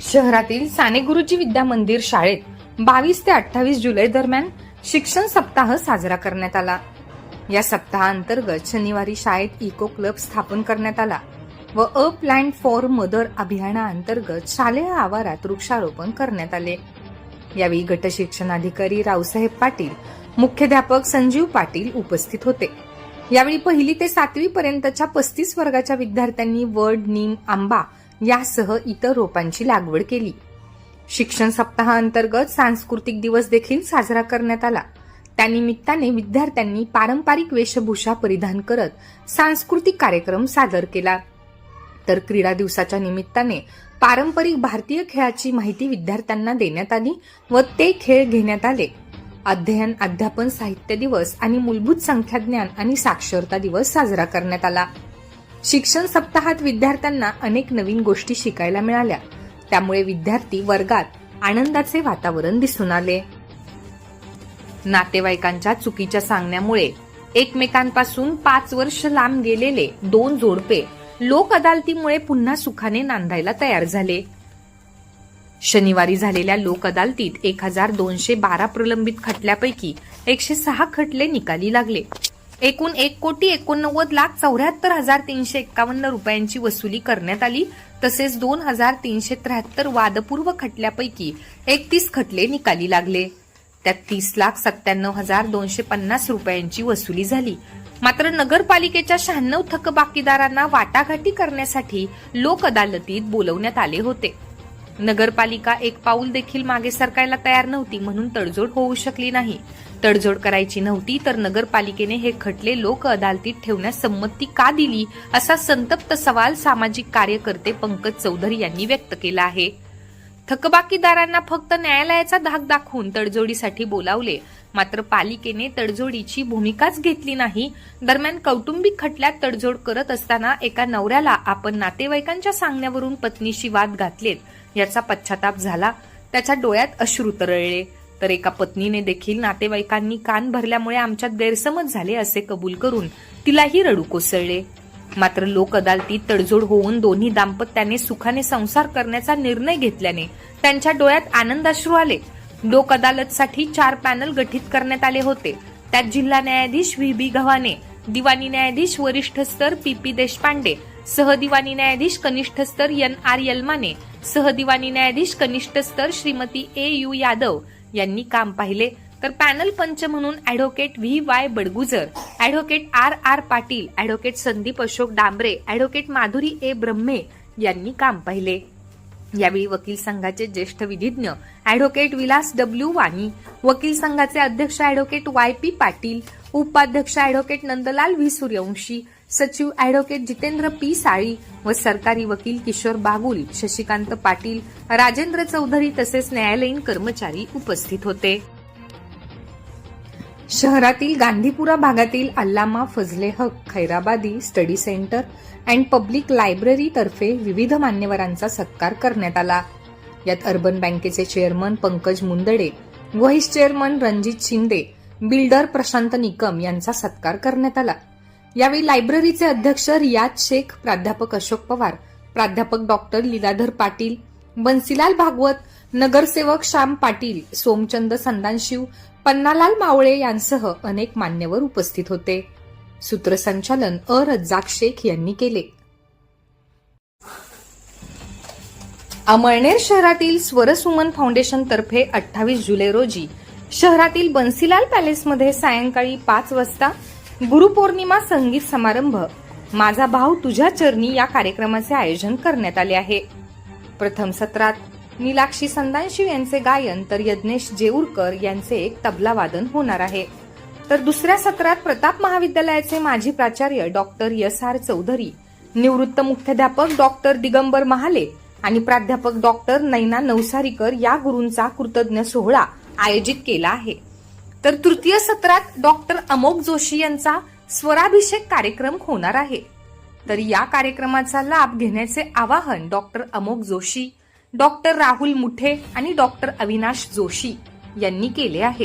शहरातील साने गुरुजी विद्या मंदिर शाळेत बावीस ते अठ्ठावीस जुलै दरम्यान शिक्षण सप्ताह साजरा करण्यात आला. या सप्ताहांतर्गत शनिवारी शाळेत इको क्लब स्थापन करण्यात आला व अ प्लॅन फॉर मदर अभियानाअंतर्गत शालेय आवारात वृक्षारोपण करण्यात आले. यावेळी गट शिक्षणाधिकारी रावसाहेब पाटील मुख्याध्यापक संजीव पाटील उपस्थित होते. यावेळी पहिली ते सातवी पर्यंतच्या पस्तीस वर्गाच्या विद्यार्थ्यांनी वड नीम आंबा यासह इतर रोपांची लागवड केली. शिक्षण सप्ताहांतर्गत सांस्कृतिक दिवस देखील साजरा करण्यात आला. त्यानिमित्ताने विद्यार्थ्यांनी पारंपरिक वेशभूषा परिधान करत सांस्कृतिक कार्यक्रम सादर केला. तर क्रीडा दिवसाच्या निमित्ताने पारंपरिक भारतीय खेळाची माहिती विद्यार्थ्यांना देण्यात आली व ते खेळ घेण्यात आले. अध्ययन अध्यापन साहित्य दिवस आणि मूलभूत संख्याज्ञान आणि साक्षरता दिवस साजरा करण्यात आला. शिक्षण सप्ताहात विद्यार्थ्यांना अनेक नवीन गोष्टी शिकायला मिळाल्या. त्यामुळे विद्यार्थी वर्गात आनंदाचे वातावरण दिसून आले. नातेवाईकांच्या चुकीच्या सांगण्यामुळे एकमेकांपासून पाच वर्ष लांब गेलेले दोन जोडपे लोक अदालतीमुळे पुन्हा सुखाने नांदायला तयार झाले. शनिवारी झालेल्या लोक अदालतीत एक हजार दोनशे बारा प्रलंबित खटल्यापैकी एकशे सहा खटले निकाली लागले. एकूण एक कोटी एकोणनव्वद लाख चौऱ्याहत्तर हजार तीनशे एक्कावन्न रुपयांची वसुली करण्यात आली. तसेच दोन हजार तीनशे त्र्याहत्तर वादपूर्व खटल्यापैकी एकतीस खटले निकाली लागले. त्यात तीस लाख सत्त्याण्णव हजार दोनशे पन्नास रुपयांची वसुली झाली. मात्र नगरपालिकेच्या शहाण्णव थकबाकीदारांना वाटाघाटी करण्यासाठी लोक अदालतीत बोलवण्यात आले होते. नगरपालिका एक पाऊल देखील मागे सरकायला तयार नव्हती म्हणून तडजोड होऊ शकली नाही. तडजोड करायची नव्हती तर नगरपालिकेने हे खटले लोक अदालतीत ठेवण्यास संमती का दिली असा संतप्त सवाल सामाजिक कार्यकर्ते पंकज चौधरी यांनी व्यक्त केला आहे. थकबाकीदारांना फक्त न्यायालयाचा धाक दाखवून तडजोडीसाठी बोलावले. मात्र पालिकेने तडजोडीची भूमिकाच घेतली नाही. दरम्यान कौटुंबिक खटल्यात तडजोड करत असताना एका नवऱ्याला आपण नातेवाईकांच्या सांगण्यावरून पत्नीशी वाद घातलेत. याचा पश्चाताप झाला. त्याच्या डोळ्यात अश्रू तरळले. तर एका पत्नीने देखील नातेवाईकांनी कान भरल्यामुळे आमच्यात गैरसमज झाले असे कबूल करून तिलाही रडू कोसळले. मात्र लोक अदालतीत तडजोड होऊन दोन्ही दाम्पत्याने सुखाने संसार करण्याचा निर्णय घेतल्याने त्यांच्या डोळ्यात आनंदाश्रू आले. लोक अदालतसाठी चार पॅनल गठीत करण्यात आले होते. त्यात जिल्हा न्यायाधीश व्ही. बी. गव्हाणे दिवाणी न्यायाधीश वरिष्ठ स्तर पी. पी. देशपांडे सहदिवानी न्यायाधीश कनिष्ठ स्तर एन आर यलमाने सहदिवानी न्यायाधीश कनिष्ठ स्तर श्रीमती ए यू यादव यांनी काम पाहिले. तर पॅनल पंच म्हणून advocate V Y Badgujar advocate R R Patil advocate Sandeep Ashok Dambre advocate Madhuri A Brahme यांनी काम पाहिले. यावेळी वकील संघाचे ज्येष्ठ विधिज्ञ अॅडव्होकेट विलास डब्ल्यू वाणी वकील संघाचे अध्यक्ष अॅडव्होकेट वाय पी पाटील उपाध्यक्ष अॅडव्होकेट नंदलाल व्ही सूर्यवंशी सचिव अॅडव्होकेट जितेंद्र पी. साळी व सरकारी वकील किशोर बागुल शशिकांत पाटील राजेंद्र चौधरी तसेच न्यायालयीन कर्मचारी उपस्थित होते. शहरातील गांधीपुरा भागातील Allama Fazle Haq Khairabadi study centre and public library तर्फे विविध मान्यवरांचा सत्कार करण्यात आला. यात अर्बन बँकेचे chairman Pankaj Mundade vice chairman Ranjit Shinde builder Prashant Nikam यांचा सत्कार करण्यात आला. यावेळी लायब्ररीचे अध्यक्ष रियाज शेख प्राध्यापक अशोक पवार प्राध्यापक डॉक्टर लीलाधर पाटील बन्सीलाल भागवत नगरसेवक श्याम पाटील सोमचंद संदानशिव पन्नालाल मावळे यांसह अनेक मान्यवर उपस्थित होते. सूत्रसंचालन अ. रज्जाक शेख यांनी केले. अमळनेर शहरातील स्वरसुमन फाउंडेशन तर्फे अठ्ठावीस जुलै रोजी शहरातील बन्सीलाल पॅलेसमध्ये सायंकाळी पाच वाजता गुरुपौर्णिमा संगीत समारंभ. माझा भाऊ तुझ्या चरणी या कार्यक्रमाचे आयोजन करण्यात आले आहे. प्रथम सत्रात नीलाक्षी संदानशिव यांचे गायन तर यज्ञेश जेऊरकर यांचे एक तबला वादन होणार आहे. तर दुसऱ्या सत्रात प्रताप महाविद्यालयाचे माजी प्राचार्य डॉक्टर एस आर चौधरी निवृत्त मुख्याध्यापक डॉक्टर दिगंबर महाले आणि प्राध्यापक डॉक्टर नैना नवसारीकर या गुरूंचा कृतज्ञ सोहळा आयोजित केला आहे. तर तृतीय सत्रात डॉक्टर अमोक जोशी यांचा स्वराभिषेक कार्यक्रम होणार आहे. तर या कार्यक्रमाचा लाभ घेण्याचे आवाहन डॉक्टर अमोक जोशी डॉक्टर राहुल मुठे आणि डॉक्टर अविनाश जोशी यांनी केले आहे.